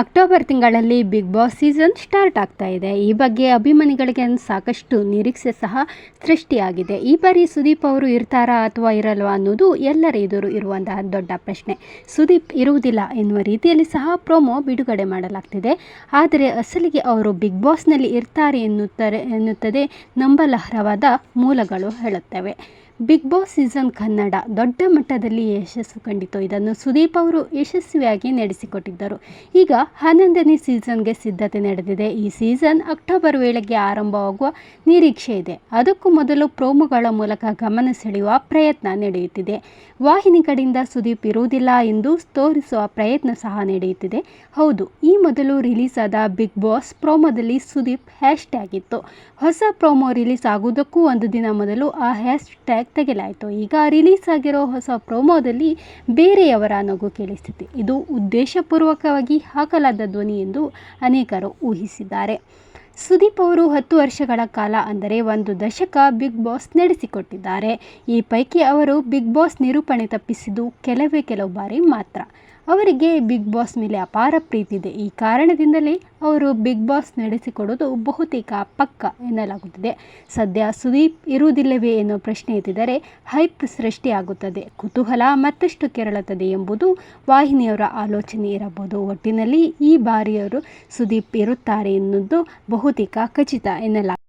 October ತಿಂಗಳಲ್ಲಿ big boss season start ಆಗ್ತಾ ಇದೆ. ಈ ಬಗ್ಗೆ ಅಭಿಮಾನಿಗಳಿಗೆ ಸಾಕಷ್ಟು ನಿರೀಕ್ಷೆ ಸಹ ಸೃಷ್ಟಿಯಾಗಿದೆ. ಈ ಬಾರಿ ಸುದೀಪ್ ಅವರು ಇರ್ತಾರಾ ಅಥವಾ ಇರಲ್ವಾ ಅನ್ನೋದು ಎಲ್ಲರ ಎದುರು ಇರುವಂತಹ ದೊಡ್ಡ ಪ್ರಶ್ನೆ. ಸುದೀಪ್ ಇರುವುದಿಲ್ಲ ಎನ್ನುವ ರೀತಿಯಲ್ಲಿ ಸಹ ಪ್ರೋಮೋ ಬಿಡುಗಡೆ ಮಾಡಲಾಗ್ತಿದೆ. ಆದರೆ ಅಸಲಿಗೆ ಅವರು ಬಿಗ್ ಬಾಸ್ನಲ್ಲಿ ಇರ್ತಾರೆ ಎನ್ನುತ್ತಾರೆ, ಎನ್ನುತ್ತದೆ ನಂಬಲಹರವಾದ ಮೂಲಗಳು ಹೇಳುತ್ತವೆ. ಬಿಗ್ ಬಾಸ್ ಸೀಸನ್ ಕನ್ನಡ ದೊಡ್ಡ ಮಟ್ಟದಲ್ಲಿ ಯಶಸ್ಸು ಕಂಡಿತು. ಇದನ್ನು ಸುದೀಪ್ ಅವರು ಯಶಸ್ವಿಯಾಗಿ ನಡೆಸಿಕೊಟ್ಟಿದ್ದರು. ಈಗ ಹನ್ನೊಂದನೇ ಸೀಸನ್ಗೆ ಸಿದ್ಧತೆ ನಡೆದಿದೆ. ಈ ಸೀಸನ್ ಅಕ್ಟೋಬರ್ ವೇಳೆಗೆ ಆರಂಭವಾಗುವ ನಿರೀಕ್ಷೆ ಇದೆ. ಅದಕ್ಕೂ ಮೊದಲು ಪ್ರೋಮೋಗಳ ಮೂಲಕ ಗಮನ ಸೆಳೆಯುವ ಪ್ರಯತ್ನ ನಡೆಯುತ್ತಿದೆ. ವಾಹಿನಿ ಕಡೆಯಿಂದ ಸುದೀಪ್ ಇರುವುದಿಲ್ಲ ಎಂದು ತೋರಿಸುವ ಪ್ರಯತ್ನ ಸಹ ನಡೆಯುತ್ತಿದೆ. ಹೌದು, ಈ ಮೊದಲು ರಿಲೀಸ್ ಆದ ಬಿಗ್ ಬಾಸ್ ಪ್ರೋಮೋದಲ್ಲಿ ಸುದೀಪ್ ಹ್ಯಾಶ್ ಟ್ಯಾಗ್ ಇತ್ತು. ಹೊಸ ಪ್ರೋಮೋ ರಿಲೀಸ್ ಆಗುವುದಕ್ಕೂ ಒಂದು ದಿನ ಮೊದಲು ಆ ಹ್ಯಾಶ್ ಟ್ಯಾಗ್ ತೆಗೆಲಾಯಿತು ಈಗ ರಿಲೀಸ್ ಆಗಿರೋ ಹೊಸ ಪ್ರೋಮೋದಲ್ಲಿ ಬೇರೆಯವರ ನಗು ಕೇಳಿಸ್ತಿದೆ. ಇದು ಉದ್ದೇಶಪೂರ್ವಕವಾಗಿ ಹಾಕಲಾದ ಧ್ವನಿ ಎಂದು ಅನೇಕರು ಊಹಿಸಿದ್ದಾರೆ. ಸುದೀಪ್ ಅವರು ಹತ್ತು ವರ್ಷಗಳ ಕಾಲ ಅಂದರೆ ಒಂದು ದಶಕ ಬಿಗ್ ಬಾಸ್ ನಡೆಸಿಕೊಟ್ಟಿದ್ದಾರೆ. ಈ ಪೈಕಿ ಅವರು ಬಿಗ್ ಬಾಸ್ ನಿರೂಪಣೆ ತಪ್ಪಿಸಿದ್ದು ಕೆಲವೇ ಕೆಲವು ಬಾರಿ ಮಾತ್ರ. ಅವರಿಗೆ ಬಿಗ್ ಬಾಸ್ ಮೇಲೆ ಅಪಾರ ಪ್ರೀತಿ ಇದೆ. ಈ ಕಾರಣದಿಂದಲೇ ಅವರು ಬಿಗ್ ಬಾಸ್ ನಡೆಸಿಕೊಡೋದು ಬಹುತೇಕ ಪಕ್ಕ ಎನ್ನಲಾಗುತ್ತಿದೆ. ಸದ್ಯ ಸುದೀಪ್ ಇರುವುದಿಲ್ಲವೇ ಎನ್ನುವ ಪ್ರಶ್ನೆ ಎತ್ತಿದರೆ ಹೈಪ್ ಸೃಷ್ಟಿಯಾಗುತ್ತದೆ. ಕುತೂಹಲ ಮತ್ತಷ್ಟು ಕೆರಳುತ್ತದೆ ಎಂಬುದು ವಾಹಿನಿಯವರ ಆಲೋಚನೆ ಇರಬಹುದು. ಒಟ್ಟಿನಲ್ಲಿ ಈ ಬಾರಿಯವರು ಸುದೀಪ್ ಇರುತ್ತಾರೆ ಎನ್ನುವುದು ಬಹುತೇಕ ಖಚಿತ ಎನ್ನಲಾಗಿದೆ